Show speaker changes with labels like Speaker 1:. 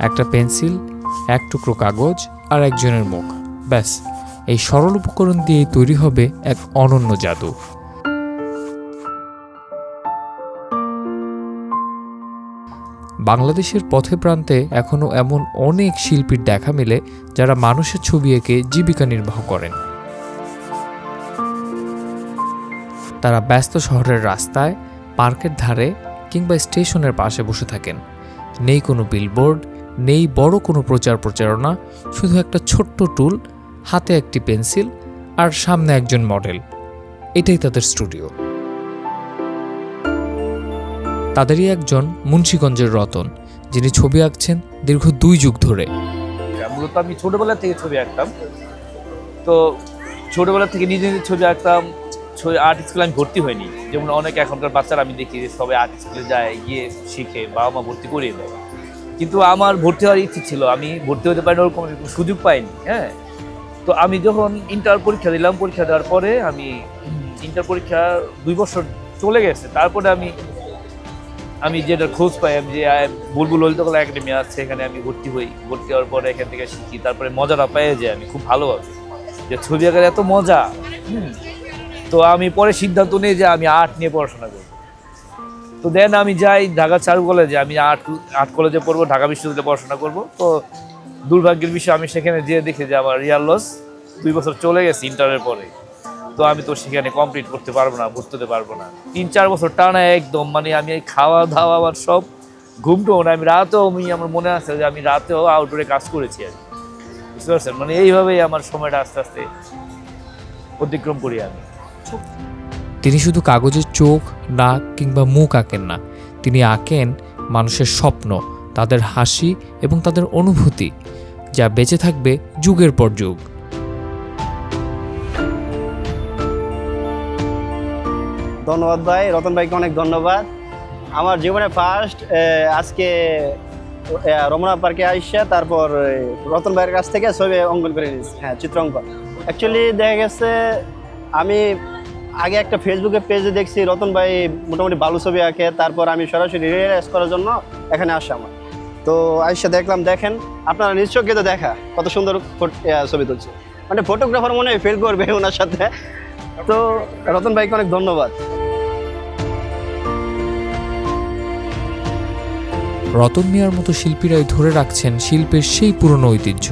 Speaker 1: একটা পেন্সিল, এক টুকরো কাগজ আর একজনের মুখ। ব্যাস, এই সরল উপকরণ দিয়েই তৈরি হবে এক অনন্য জাদু। বাংলাদেশের পথে প্রান্তে এখনও এমন অনেক শিল্পীর দেখা মেলে যারা মানুষের ছবি এঁকে জীবিকা নির্বাহ করেন। তারা ব্যস্ত শহরের রাস্তায়, পার্কের ধারে কিংবা স্টেশনের পাশে বসে থাকেন। নেই কোনো বিলবোর্ড নেই বড় কোনো প্রচার প্রচারণা, শুধু একটা ছোট্ট টুল, হাতে একটি পেন্সিল আর সামনে একজন মডেল। এটাই তাদের স্টুডিও। তাদেরই একজন মুন্সীগঞ্জের রতন, যিনি ছবি আঁকছেন দীর্ঘ দুই যুগ ধরে।
Speaker 2: মূলত আমি ছোটবেলা থেকে ছবি আঁকতাম। তো ছোটবেলা থেকে নিজে নিজে ছবি আঁকতাম। ছবি আর্ট স্কুলে আমি ভর্তি হইনি যেমন অনেক এখনকার বাচ্চারা আমি দেখি যে সবাই আর্ট স্কুলে যায়, গিয়ে শিখে বাবা মা ভর্তি করিয়ে দেয়। কিন্তু আমার ভর্তি হওয়ার ইচ্ছে ছিল। আমি ভর্তি হতে পারিনি, ওরকম সুযোগ পাইনি হ্যাঁ? তো আমি যখন ইন্টার পরীক্ষা দিলাম, পরীক্ষা দেওয়ার পরে আমি ইন্টার পরীক্ষা দুই বছর চলে গেছে। তারপরে আমি আমি যেটা খোঁজ পাই, আমি যে বুলবুল ললিতকলা একাডেমি আছে, এখানে আমি ভর্তি হই। ভর্তি হওয়ার পরে এখান থেকে শিখি। তারপরে মজাটা পাই যে আমি খুব ভালোভাবে যে ছবি আঁকার এত মজা তো আমি পরে সিদ্ধান্ত নিই যে আমি আর্ট নিয়ে পড়াশোনা করব। তো দেন আমি যাই ঢাকা চারু কলেজে আমি আর্ট আর্ট কলেজে পড়ব, ঢাকা বিশ্ববিদ্যালয়ে পড়াশোনা করব। তো দুর্ভাগ্যের বিষয়, আমি সেখানে যেয়ে দেখি যে আমার রিয়াল লস দুই বছর চলে গেছে ইন্টারের পরে। তো আমি তো সেখানে কমপ্লিট করতে পারব না ভর্তি পারব না। তিন, চার বছর টানা একদম মানে আমি এই খাওয়া দাওয়া, আমার সব ঘুমটোও না। আমি রাতেও, আমি, আমার মনে আছে যে আমি রাতেও আউটডোরে কাজ করেছি আর। বুঝতে পারছেন? মানে এইভাবেই আমার সময়টা আস্তে আস্তে অতিক্রম করি আমি।
Speaker 1: তিনি শুধু কাগজের চোখ, নাক কিংবা মুখ আঁকেন না। তিনি আঁকেন মানুষের স্বপ্ন, তাদের হাসি এবং তাদের অনুভূতি, যা বেঁচে থাকবে যুগের পর যুগ।
Speaker 3: ধন্যবাদ ভাই, রতন ভাইকে অনেক ধন্যবাদ। আমার জীবনে ফার্স্ট আজকে রমনা পার্কে আসছে তারপর রতন ভাইয়ের কাছ থেকে ছবি অঙ্কন করে নিয়েছি। হ্যাঁ চিত্র অঙ্কন। অ্যাকচুয়ালি দেখা গেছে, আমি আগে একটা ফেসবুকে পেজে দেখছি, রতন ভাই মোটামুটি ভালো ছবি আঁকে, তারপর আমি সরাসরি রিয়েলাইজ করার জন্য এখানে আসা আমার। তো আইসা দেখলাম, দেখেন, আপনারা নিশ্চয়ই তো দেখা, কত সুন্দর ছবি তুলছে। মানে ফটোগ্রাফার মনে হয় ফেল করবে ওনার সাথে। তো রতন ভাইকে অনেক ধন্যবাদ।
Speaker 1: রতন মিয়ার মতো শিল্পীরাই ধরে রাখছেন শিল্পের সেই পুরনো ঐতিহ্য।